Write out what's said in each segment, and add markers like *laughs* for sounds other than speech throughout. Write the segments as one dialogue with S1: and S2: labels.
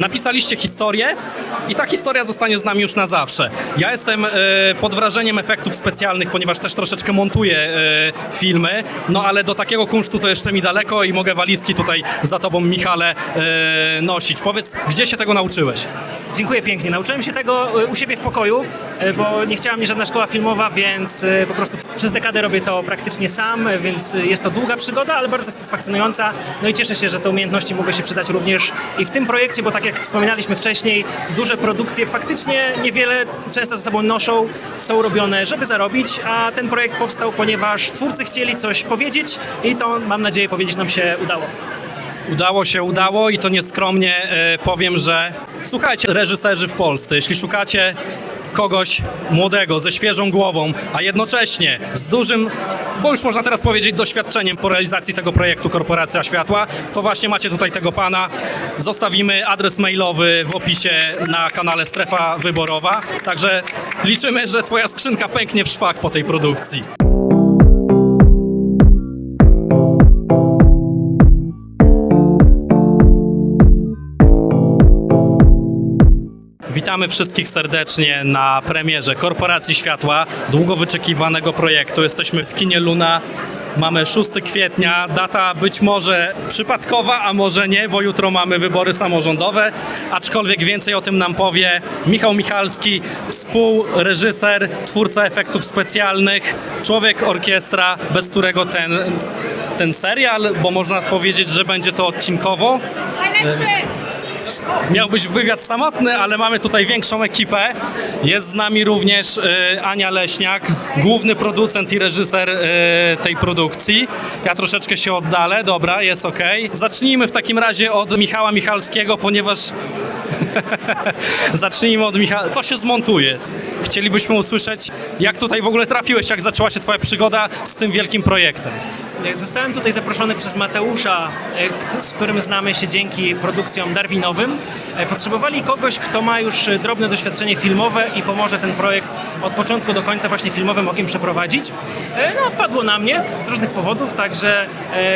S1: Napisaliście historię i ta historia zostanie z nami już na zawsze. Ja jestem e, pod wrażeniem efektów specjalnych, ponieważ też troszeczkę montuję e, filmy, no ale do takiego kunsztu to jeszcze mi daleko i mogę walizki tutaj za tobą, Michale, e, nosić. Powiedz, gdzie się tego nauczyłeś?
S2: Dziękuję pięknie. Nauczyłem się tego e, u siebie w pokoju, e, bo nie chciała mnie żadna szkoła filmowa, więc e, po prostu przez dekadę robię to praktycznie sam, więc jest to długa przygoda, ale bardzo satysfakcjonująca. No i cieszę się, że te umiejętności mogły się przydać również i w tym projekcie, bo tak jak wspominaliśmy wcześniej, duże produkcje faktycznie niewiele często ze sobą noszą, są robione, żeby zarobić, a ten projekt powstał, ponieważ twórcy chcieli coś powiedzieć i to mam nadzieję powiedzieć nam się udało.
S1: Udało się, udało i to nieskromnie e, powiem, że słuchajcie, reżyserzy w Polsce, jeśli szukacie kogoś młodego, ze świeżą głową, a jednocześnie z dużym, bo już można teraz powiedzieć, doświadczeniem po realizacji tego projektu Korporacja Światła, to właśnie macie tutaj tego pana. Zostawimy adres mailowy w opisie na kanale Strefa Wyborowa, także liczymy, że twoja skrzynka pęknie w szwach po tej produkcji. Witamy wszystkich serdecznie na premierze Korporacji Światła, długo wyczekiwanego projektu. Jesteśmy w kinie Luna. Mamy 6 kwietnia, data być może przypadkowa, a może nie, bo jutro mamy wybory samorządowe, aczkolwiek więcej o tym nam powie Michał Michalski, współreżyser, twórca efektów specjalnych, człowiek orkiestra, bez którego ten, ten serial, bo można powiedzieć, że będzie to odcinkowo, Miał być wywiad samotny, ale mamy tutaj większą ekipę. Jest z nami również e, Ania Leśniak, główny producent i reżyser e, tej produkcji. Ja troszeczkę się oddalę, dobra, jest ok. Zacznijmy w takim razie od Michała Michalskiego, ponieważ *laughs* zacznijmy od Michała. To się zmontuje. Chcielibyśmy usłyszeć, jak tutaj w ogóle trafiłeś, jak zaczęła się Twoja przygoda z tym wielkim projektem.
S2: E, Zostałem tutaj zaproszony przez Mateusza, e, z którym znamy się dzięki produkcjom Darwinowym. E, Potrzebowali kogoś, kto ma już drobne doświadczenie filmowe i pomoże ten projekt od początku do końca właśnie filmowym okiem przeprowadzić. No, padło na mnie z różnych powodów, także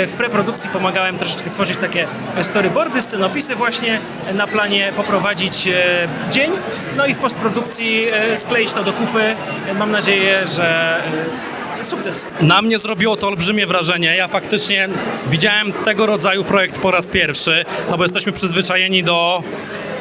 S2: w preprodukcji pomagałem troszeczkę tworzyć takie storyboardy, scenopisy właśnie, na planie poprowadzić dzień, no i w postprodukcji skleić to do kupy. Mam nadzieję, że sukces.
S1: Na mnie zrobiło to olbrzymie wrażenie. Ja faktycznie widziałem tego rodzaju projekt po raz pierwszy, no bo jesteśmy przyzwyczajeni do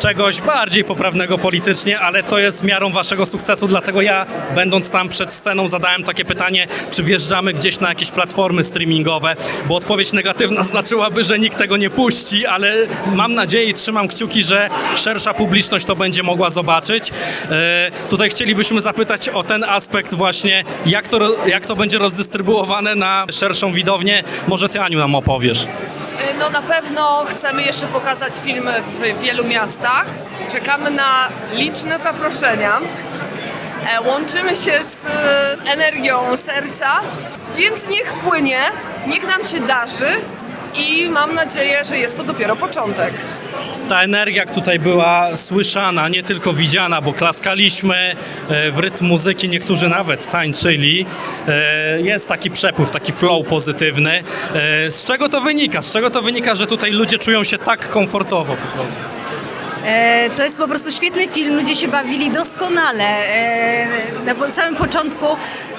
S1: czegoś bardziej poprawnego politycznie, ale to jest miarą waszego sukcesu, dlatego ja, będąc tam przed sceną, zadałem takie pytanie, czy wjeżdżamy gdzieś na jakieś platformy streamingowe, bo odpowiedź negatywna *laughs* znaczyłaby, że nikt tego nie puści, ale mam nadzieję i trzymam kciuki, że szersza publiczność to będzie mogła zobaczyć. E, tutaj chcielibyśmy zapytać o ten aspekt właśnie, jak to, jak to będzie rozdystrybuowane na szerszą widownię. Może ty, Aniu, nam opowiesz.
S3: No na pewno chcemy jeszcze pokazać film w wielu miastach. Czekamy na liczne zaproszenia. E, Łączymy się z e, energią serca, więc niech płynie, niech nam się darzy i mam nadzieję, że jest to dopiero początek.
S1: Ta energia tutaj była słyszana, nie tylko widziana, bo klaskaliśmy e, w rytm muzyki, niektórzy nawet tańczyli. E, Jest taki przepływ, taki flow pozytywny. E, Z czego to wynika? Z czego to wynika, że tutaj ludzie czują się tak komfortowo po prostu?
S4: E, to jest po prostu świetny film, ludzie się bawili doskonale. E, na samym początku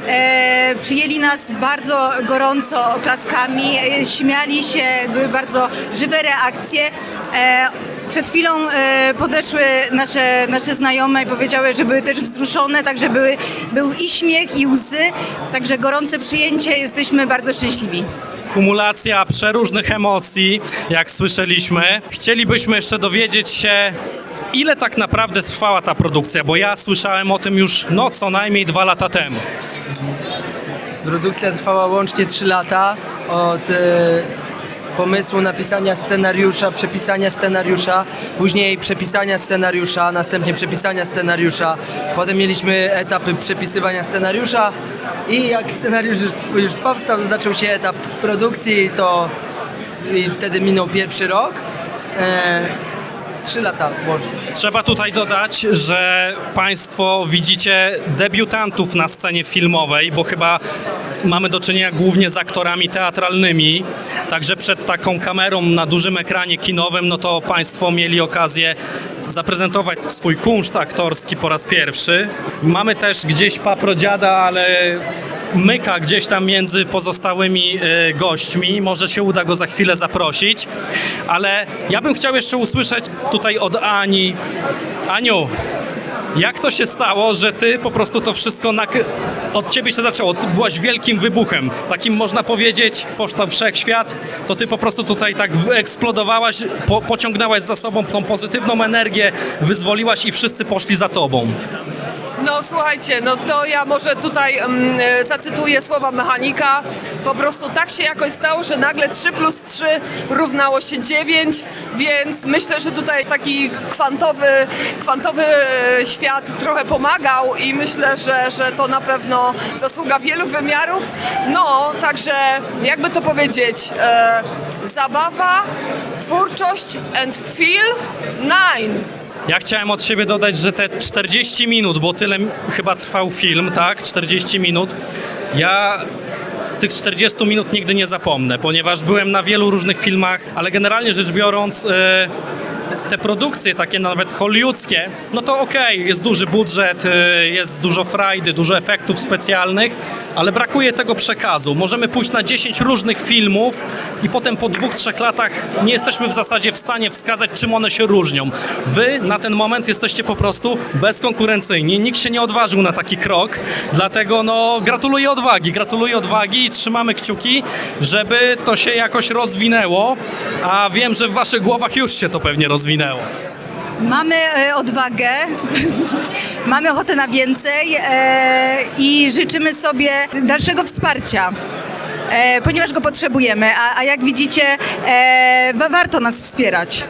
S4: e, przyjęli nas bardzo gorąco oklaskami, śmiali się, były bardzo żywe reakcje. Przed chwilą podeszły nasze, nasze znajome i powiedziały, że były też wzruszone, także były, był i śmiech, i łzy. Także gorące przyjęcie, jesteśmy bardzo szczęśliwi.
S1: Kumulacja przeróżnych emocji, jak słyszeliśmy. Chcielibyśmy jeszcze dowiedzieć się, ile tak naprawdę trwała ta produkcja, bo ja słyszałem o tym już no co najmniej dwa lata temu.
S5: Produkcja trwała łącznie 3 lata od e, pomysłu napisania scenariusza, przepisania scenariusza, później przepisania scenariusza, następnie przepisania scenariusza. Potem mieliśmy etapy przepisywania scenariusza i jak scenariusz już, już powstał, zaczął się etap produkcji, to i wtedy minął pierwszy rok. E, 3 lata łącznie.
S1: Trzeba tutaj dodać, że Państwo widzicie debiutantów na scenie filmowej, bo chyba mamy do czynienia głównie z aktorami teatralnymi. Także przed taką kamerą na dużym ekranie kinowym, no to Państwo mieli okazję zaprezentować swój kunszt aktorski po raz pierwszy. Mamy też gdzieś paprodziada, ale myka gdzieś tam między pozostałymi e, gośćmi. Może się uda go za chwilę zaprosić. Ale ja bym chciał jeszcze usłyszeć tutaj od Ani. Aniu, jak to się stało, że ty po prostu to wszystko nak- od ciebie się zaczęło? Ty byłaś wielkim wybuchem, takim można powiedzieć, powstał wszechświat, to ty po prostu tutaj tak eksplodowałaś, po- pociągnęłaś za sobą tą pozytywną energię, wyzwoliłaś i wszyscy poszli za tobą.
S3: No słuchajcie, no to ja może tutaj mm, e, zacytuję słowa mechanika. Po prostu tak się jakoś stało, że nagle 3 plus 3 równało się 9, więc myślę, że tutaj taki kwantowy, kwantowy e, świat trochę pomagał i myślę, że, że to na pewno zasługa wielu wymiarów. No, także jakby to powiedzieć, e, zabawa, twórczość and feel nine.
S1: Ja chciałem od siebie dodać, że te 40 minut, bo tyle chyba trwał film, tak? 40 minut. Ja tych 40 minut nigdy nie zapomnę, ponieważ byłem na wielu różnych filmach, ale generalnie rzecz biorąc, e, te produkcje takie nawet hollywoodzkie, no to okej, jest duży budżet, e, jest dużo frajdy, dużo efektów specjalnych, ale brakuje tego przekazu. Możemy pójść na 10 różnych filmów i potem po dwóch, trzech latach nie jesteśmy w zasadzie w stanie wskazać, czym one się różnią. Wy na ten moment jesteście po prostu bezkonkurencyjni. Nikt się nie odważył na taki krok, dlatego no gratuluję odwagi, gratuluję odwagi i trzymamy kciuki, żeby to się jakoś rozwinęło, a wiem, że w waszych głowach już się to pewnie rozwinęło.
S4: Mamy e, odwagę, *laughs* mamy ochotę na więcej e, i życzymy sobie dalszego wsparcia. E, ponieważ go potrzebujemy, a, a jak widzicie, wa- warto nas wspierać.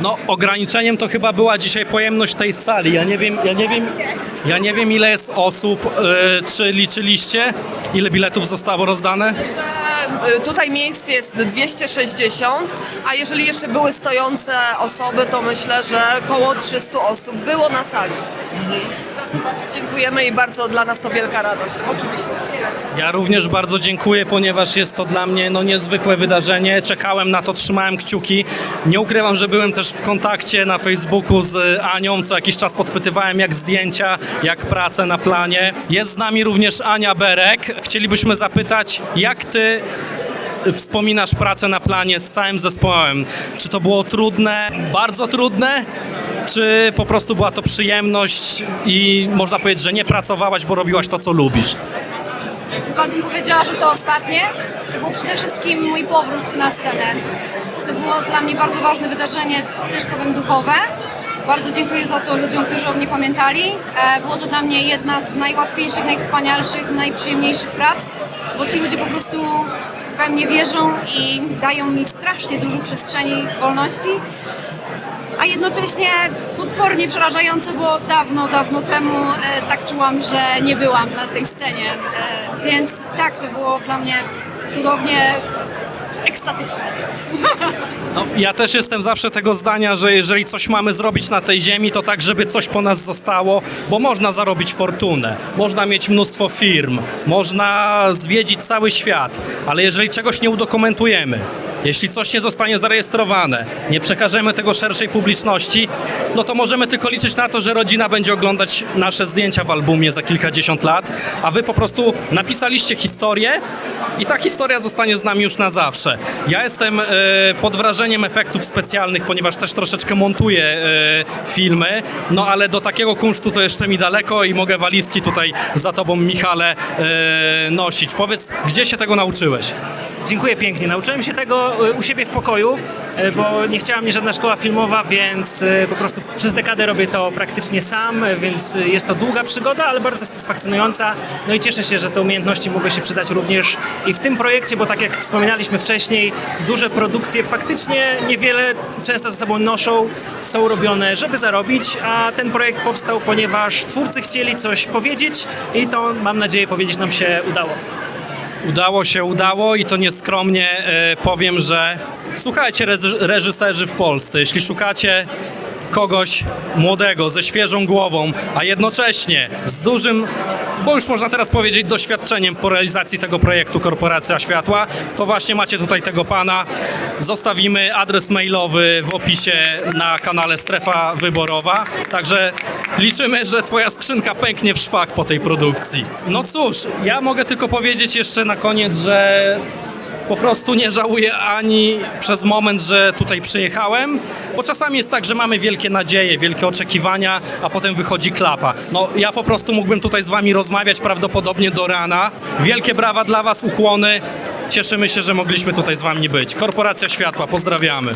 S1: No, ograniczeniem to chyba była dzisiaj pojemność tej sali. Ja nie wiem, ja nie wiem, ja nie wiem ile jest osób. Yy, czy liczyliście? Ile biletów zostało rozdane?
S3: y, tutaj miejsc jest 260, a jeżeli jeszcze były stojące osoby, to myślę, że około 300 osób było na sali. Co bardzo dziękujemy i bardzo dla nas to wielka radość, oczywiście.
S1: Ja również bardzo dziękuję, ponieważ jest to dla mnie no, niezwykłe wydarzenie. Czekałem na to, trzymałem kciuki. Nie ukrywam, że byłem też w kontakcie na Facebooku z Anią. Co jakiś czas podpytywałem, jak zdjęcia, jak prace na planie. Jest z nami również Ania Berek. Chcielibyśmy zapytać, jak ty wspominasz pracę na planie z całym zespołem? Czy to było trudne, bardzo trudne? Czy po prostu była to przyjemność i można powiedzieć, że nie pracowałaś, bo robiłaś to, co lubisz?
S6: Chyba bym powiedziała, że to ostatnie. To był przede wszystkim mój powrót na scenę. To było dla mnie bardzo ważne wydarzenie, też powiem duchowe. Bardzo dziękuję za to ludziom, którzy o mnie pamiętali. E, Było to dla mnie jedna z najłatwiejszych, najwspanialszych, najprzyjemniejszych prac, bo ci ludzie po prostu we mnie wierzą i dają mi strasznie dużo przestrzeni wolności a jednocześnie potwornie przerażające, bo dawno, dawno temu e, tak czułam, że nie byłam na tej scenie. E, więc tak, to było dla mnie cudownie ekstatyczne. *laughs*
S1: No, ja też jestem zawsze tego zdania, że jeżeli coś mamy zrobić na tej ziemi, to tak, żeby coś po nas zostało, bo można zarobić fortunę, można mieć mnóstwo firm, można zwiedzić cały świat, ale jeżeli czegoś nie udokumentujemy, jeśli coś nie zostanie zarejestrowane, nie przekażemy tego szerszej publiczności, no to możemy tylko liczyć na to, że rodzina będzie oglądać nasze zdjęcia w albumie za kilkadziesiąt lat, a wy po prostu napisaliście historię i ta historia zostanie z nami już na zawsze. Ja jestem e, pod wrażeniem efektów specjalnych, ponieważ też troszeczkę montuję e, filmy, no ale do takiego kunsztu to jeszcze mi daleko i mogę walizki tutaj za tobą, Michale, e, nosić. Powiedz, gdzie się tego nauczyłeś?
S2: Dziękuję pięknie. Nauczyłem się tego e, u siebie w pokoju, e, bo nie chciała mnie żadna szkoła filmowa, więc e, po prostu przez dekadę robię to praktycznie sam, więc jest to długa przygoda, ale bardzo satysfakcjonująca. No i cieszę się, że te umiejętności mogły się przydać również i w tym projekcie, bo tak jak wspominaliśmy wcześniej, duże produkcje faktycznie niewiele często ze sobą noszą, są robione, żeby zarobić, a ten projekt powstał, ponieważ twórcy chcieli coś powiedzieć i to mam nadzieję powiedzieć nam się udało.
S1: Udało się, udało i to nieskromnie e, powiem, że Słuchajcie, reż- reżyserzy w Polsce, jeśli szukacie kogoś młodego, ze świeżą głową, a jednocześnie z dużym, bo już można teraz powiedzieć, doświadczeniem po realizacji tego projektu Korporacja Światła, to właśnie macie tutaj tego pana. Zostawimy adres mailowy w opisie na kanale Strefa Wyborowa, także liczymy, że twoja skrzynka pęknie w szwach po tej produkcji. No cóż, ja mogę tylko powiedzieć jeszcze na koniec, że po prostu nie żałuję ani przez moment, że tutaj przyjechałem, bo czasami jest tak, że mamy wielkie nadzieje, wielkie oczekiwania, a potem wychodzi klapa. No ja po prostu mógłbym tutaj z wami rozmawiać prawdopodobnie do rana. Wielkie brawa dla was, ukłony. Cieszymy się, że mogliśmy tutaj z wami być. Korporacja Światła, pozdrawiamy.